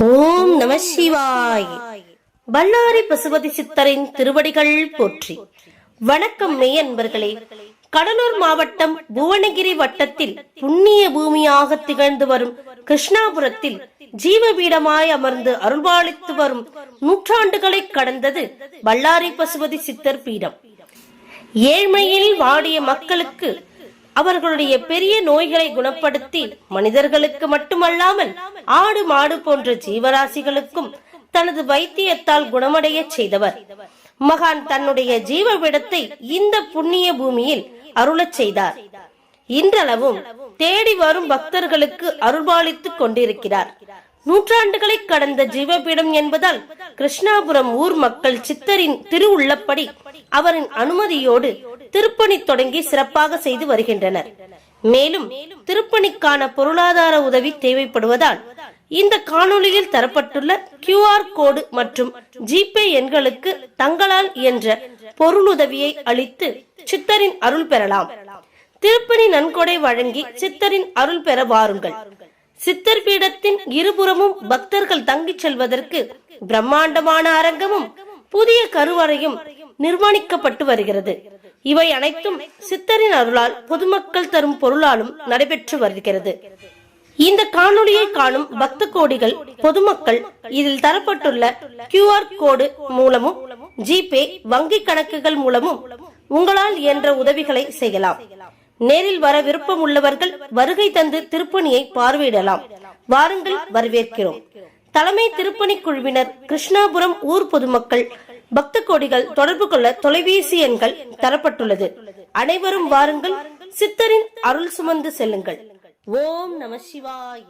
நம சிவாய். பல்லாரி பசுபதி சித்தரின் திருவடிகள் போற்றி. வணக்கம் மெய்யன்பர்களே. கடலூர் மாவட்டம் புவனகிரி வட்டத்தில் புண்ணிய பூமியாக திகழ்ந்து வரும் கிருஷ்ணாபுரத்தில் ஜீவபீடமாய் அமர்ந்து அருள்வாளித்து வரும் நூற்றாண்டுகளை கடந்தது பல்லாரி பசுபதி சித்தர் பீடம். ஏழ்மையில் வாடிய மக்களுக்கு அவர்களுடைய பெரிய நோய்களை குணப்படுத்தி மனிதர்களுக்கு மட்டுமல்லாமல் ஆடு மாடு போன்ற ஜீவராசிகளுக்கும் தனது வைத்தியத்தால் குணமடைய செய்தவர். மகான் தன்னுடைய ஜீவவிடத்தை இந்த புண்ணிய பூமியில் அருளச் செய்தார். இன்றளவும் தேடி வரும் பக்தர்களுக்கு அருள்பாலித்துக் கொண்டிருக்கிறார். நூற்றாண்டுகளை கடந்த ஜீவபீடம் என்பதால் கிருஷ்ணாபுரம் ஊர் மக்கள் சித்தரின் திருவுள்ளப்படி அவரின் அனுமதியோடு திருப்பணி தொடங்கி சிறப்பாக செய்து வருகின்றனர். மேலும் திருப்பணிக்கான பொருளாதார உதவி தேவைப்படுவதால் இந்த காணொளியில் தரப்பட்டுள்ள கியூஆர் கோடு மற்றும் ஜிபே எண்களுக்கு தங்களால் என்ற பொருளுதவியை அளித்து சித்தரின் அருள் பெறலாம். திருப்பணி நன்கொடை வழங்கி சித்தரின் அருள் பெற வாருங்கள். சித்தர் பீடத்தின் இருபுறமும் பக்தர்கள் தங்கிச் செல்வதற்கு பிரம்மாண்டமான அரங்கமும் புதிய கருவறையும் நிர்மாணிக்கப்பட்டு வருகிறது. இவை அனைத்தும் சித்தரின் அருளால் பொதுமக்கள் தரும் பொருளாலும் நடைபெற்று வருகிறது. இந்த காணொளியை காணும் பக்த கோடிகள் பொதுமக்கள் இதில் தரப்பட்டுள்ள கியூஆர் கோடு மூலமும் ஜிபே வங்கி கணக்குகள் மூலமும் உங்களால் என்ற உதவிகளை செய்யலாம். நேரில் வர விருப்பம் உள்ளவர்கள் வருகை தந்து திருப்பணியை பார்வையிடலாம். வாருங்கள் வரவேற்கிறோம். தலைமை திருப்பணி குழுவினர் கிருஷ்ணாபுரம் ஊர் பொதுமக்கள் பக்த கோடிகள் தொடர்பு கொள்ள தொலைபேசி எண்கள் தரப்பட்டுள்ளது. அனைவரும் வாருங்கள். சித்தரின் அருள் சுமந்து செல்லுங்கள். ஓம் நம சிவாய.